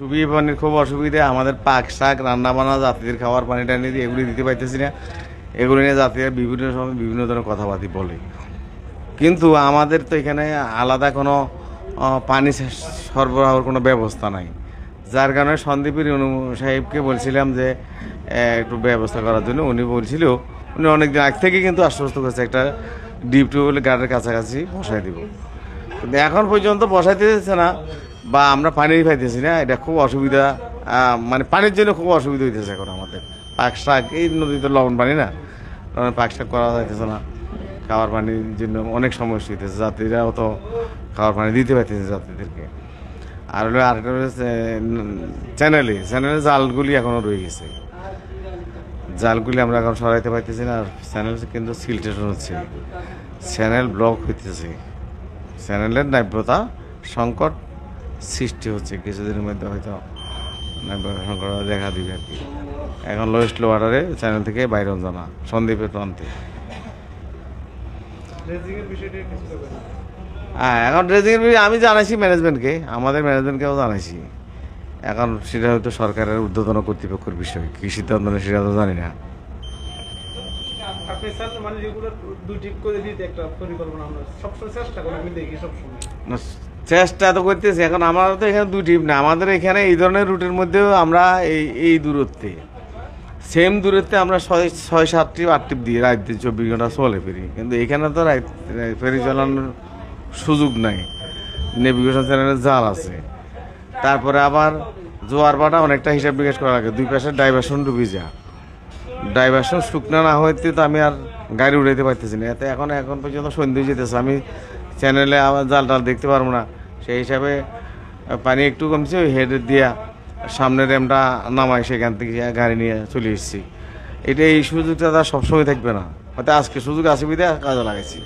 সুবিধা পানির খুব অসুবিধা। আমাদের পাক শাক রান্না বান্না যাত্রীদের খাওয়ার পানি টানি দিয়ে এগুলি দিতে পারতেছি না। এগুলি নিয়ে যাত্রীরা বিভিন্ন সময় বিভিন্ন ধরনের কথাবার্তি বলে। কিন্তু আমাদের তো এখানে আলাদা কোনো পানি সরবরাহের কোনো ব্যবস্থা নাই। যার কারণে সন্দীপের অনু সাহেবকে বলছিলাম যে একটু ব্যবস্থা করার জন্য। উনি বলছিল, উনি অনেকদিন আগ থেকে কিন্তু আশ্বস্ত করেছে, একটা ডিপ টিউবওয়েল গার্ডের কাছাকাছি বসাই দিব। কিন্তু এখন পর্যন্ত বসাইতে দিচ্ছে না। বা আমরা পানি পাইতেছি না, এটা খুব অসুবিধা। মানে পানির জন্য খুব অসুবিধা হইতেছে এখন আমাদের। পাক শাক, এই নদীতে লবণ পানি না? পাক শাক করা যাইতেছে না। খাওয়ার পানির জন্য অনেক সমস্যা হইতেছে। যাত্রীরাও তো খাওয়ার পানি দিতে পারতেছে যাত্রীদেরকে। আর হলো আরেকটা চ্যানেলে চ্যানেলে জালগুলি এখনও রয়ে গেছে। জালগুলি আমরা এখন সরাইতে পারতেছি না, আর চ্যানেল কিন্তু সিলটেশন হচ্ছে। চ্যানেল ব্লক হইতেছে। চ্যানেলের নাব্যতা সংকট সৃষ্টি হচ্ছে। কিছুদিনের মধ্যে হয়তো সংকট দেখা দিবে আর কি। এখন লোয়েস্ট লোয়াটারে চ্যানেল থেকে বাইরে জানা সন্দীপের প্রান্তে। হ্যাঁ এখন ড্রেজিংয়ের বিষয়ে আমি জানাইছি ম্যানেজমেন্টকে আমাদের ম্যানেজমেন্টকেও জানাইছি। এখন সেটা হয়তো সরকারের ঊর্ধ্বতন কর্তৃপক্ষের বিষয় কী সিদ্ধান্ত নেয় সেটা তো জানি না। মানে না, চেষ্টা তো করতেছি, এখন আমরা তো এখানে দুই টিপ না, আমাদের এখানে এই ধরনের রুটের মধ্যেও আমরা এই এই দূরত্বে। সেম দূরত্বে আমরা ছয় ছয়, সাত ট্রিপ আট ট্রিপ দিয়ে রাত চব্বিশ ঘণ্টা চলে ফেরি। কিন্তু এখানে তো ফেরি চালানোর সুযোগ নাই। নেভিগেশন চ্যানেলের জাল আছে। তারপরে আবার জোয়ার বাটা অনেকটা হিসাব বিকাশ করা লাগে। দুই পাশে ডাইভারশন ডুবি যা ডাইভারশন শুকনা না হইতে তো আমি আর গাড়ি উড়াইতে পারতেছি না। এতে এখন এখন পর্যন্ত সন্ধে যেতেছে। আমি চ্যানেলে আবার জাল টাল দেখতে পারব না। সেই হিসাবে পানি একটু কমছে, ওই হেড দিয়া সামনের র্যামটা নামাই সেখান থেকে গাড়ি নিয়ে চলে এসেছি। এটা এই সুযোগটা সবসময় থাকবে না। হয়তো আজকে সুযোগ আছে কাজে লাগাইছি।